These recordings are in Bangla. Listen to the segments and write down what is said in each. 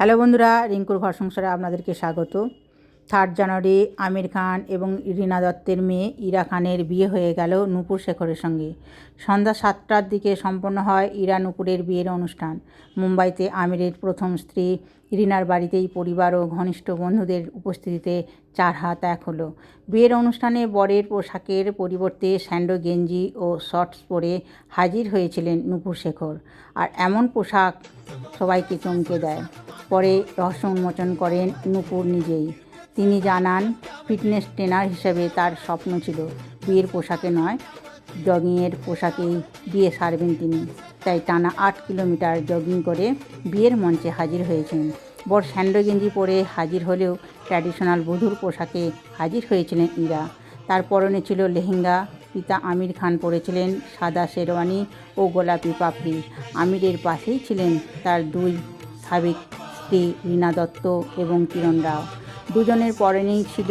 হ্যালো বন্ধুরা, রিঙ্কুর ঘর সংসারে আপনাদেরকে স্বাগত। থার্ড জানুয়ারি আমির খান এবং রীনা দত্তের মেয়ে ইরা খানের বিয়ে হয়ে গেল নূপুর শেখরের সঙ্গে। সন্ধ্যা সাতটার দিকে সম্পন্ন হয় ইরা নূপুরের বিয়ের অনুষ্ঠান। মুম্বাইতে আমিরের প্রথম স্ত্রী, রিনার বাড়িতেই পরিবার ও ঘনিষ্ঠ বন্ধুদের উপস্থিতিতে চার হাত এক হলো। বিয়ের অনুষ্ঠানে বরের পোশাকের পরিবর্তে স্যান্ডো, গেঞ্জি ও শর্টস পরে হাজির হয়েছিলেন নূপুর শেখর। আর এমন পোশাক সবাইকে চমকে দেয়। পরে রহস্য উন্মোচন করেন নূপুর নিজেই। তিনি জানান, ফিটনেস ট্রেনার হিসেবে তার স্বপ্ন ছিল বিয়ের পোশাকে নয়, জগিংয়ের পোশাকেই বিয়ে সারবেন তিনি। তাই টানা আট কিলোমিটার জগিং করে বিয়ের মঞ্চে হাজির হয়েছেন। বর স্যান্ডো গেঞ্জি পরে হাজির হলেও ট্র্যাডিশনাল বধুর পোশাকে হাজির হয়েছিলেন ইরা। তার পরনে ছিল লেহেঙ্গা, পিতা আমির খান পরেছিলেন সাদা শেরওয়ানি ও গোলাপি পাপড়ি। আমিরের পাশেই ছিলেন তার দুই সাবেক স্ত্রী রীনা দত্ত এবং কিরণ রাও। দুজনের পরনেই ছিল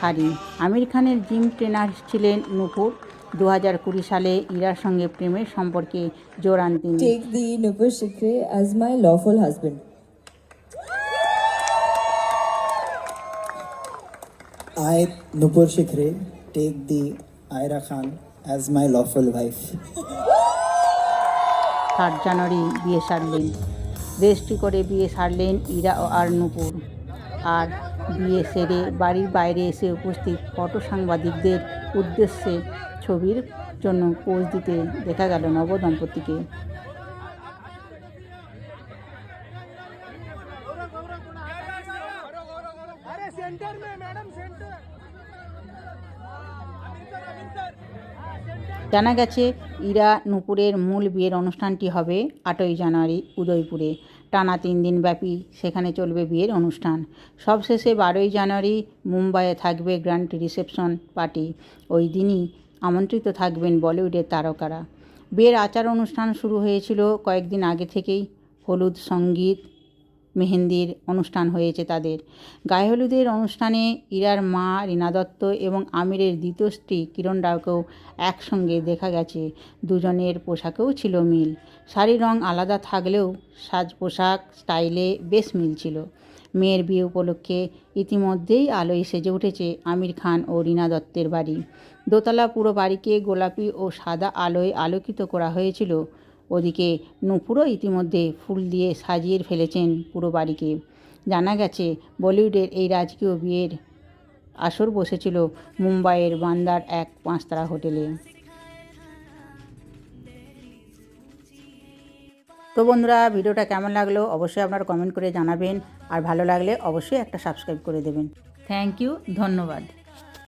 শাড়ি। আমির খানের জিম ট্রেনার ছিলেন নূপুর। দু হাজার কুড়ি সালে ইরার সঙ্গে প্রেমের সম্পর্কে জোরান তিনি. I, Nupur take the Khan as my lawful wife. Third January বিয়ে সারলেন। রেজিস্ট্রি করে বিয়ে সারলেন ইরা ও আর নূপুর আর বিয়ে সেরে বাড়ির বাইরে এসে উপস্থিত ফটো সাংবাদিকদের উদ্দেশ্যে ছবির জন্য পোজ দিতে দেখা গেল নবদম্পতিকে अरे सेंटर में मैडम सेंटर জানা গেছে, ইরা নূপুরের মূল বিয়ের অনুষ্ঠানটি হবে আটই জানুয়ারি উদয়পুরে। টানা তিন দিন ব্যাপী সেখানে চলবে বিয়ের অনুষ্ঠান। সবশেষে বারোই জানুয়ারি মুম্বাইয়ে থাকবে গ্র্যান্ড রিসেপশন পার্টি। ওই দিনই আমন্ত্রিত থাকবেন বলিউডের তারকারা। বিয়ের আচার অনুষ্ঠান শুরু হয়েছিল কয়েকদিন আগে থেকেই। হলুদ সংগীত মেহেন্দির অনুষ্ঠান হয়েছে তাদের। গায়ে হলুদের অনুষ্ঠানে ইরার মা রীনা দত্ত এবং আমিরের দ্বিতীয় স্ত্রী কিরণ রাওকেও একসঙ্গে দেখা গেছে। দুজনের পোশাকেও ছিল মিল। শাড়ির রং আলাদা থাকলেও সাজ পোশাক স্টাইলে বেশ মিল ছিল। মেয়ের বিয়ে উপলক্ষে ইতিমধ্যেই আলোয় সেজে উঠেছে আমির খান ও রীনা দত্তের বাড়ি। দোতলা পুরো বাড়িকে গোলাপি ও সাদা আলোয় আলোকিত করা হয়েছিল। ওদিকে নূপুরও ইতিমধ্যে ফুল দিয়ে সাজিয়ে ফেলেছেন পুরো বাড়িকে। জানা গেছে, বলিউডের এই রাজকীয় বিয়ের আসর বসেছিল মুম্বাইয়ের বান্দার এক পাঁচতারা হোটেলে। তো বন্ধুরা, ভিডিওটা কেমন লাগল অবশ্যই আপনারা কমেন্ট করে জানাবেন, আর ভালো লাগলে অবশ্যই একটা সাবস্ক্রাইব করে দেবেন। থ্যাংক ইউ, ধন্যবাদ।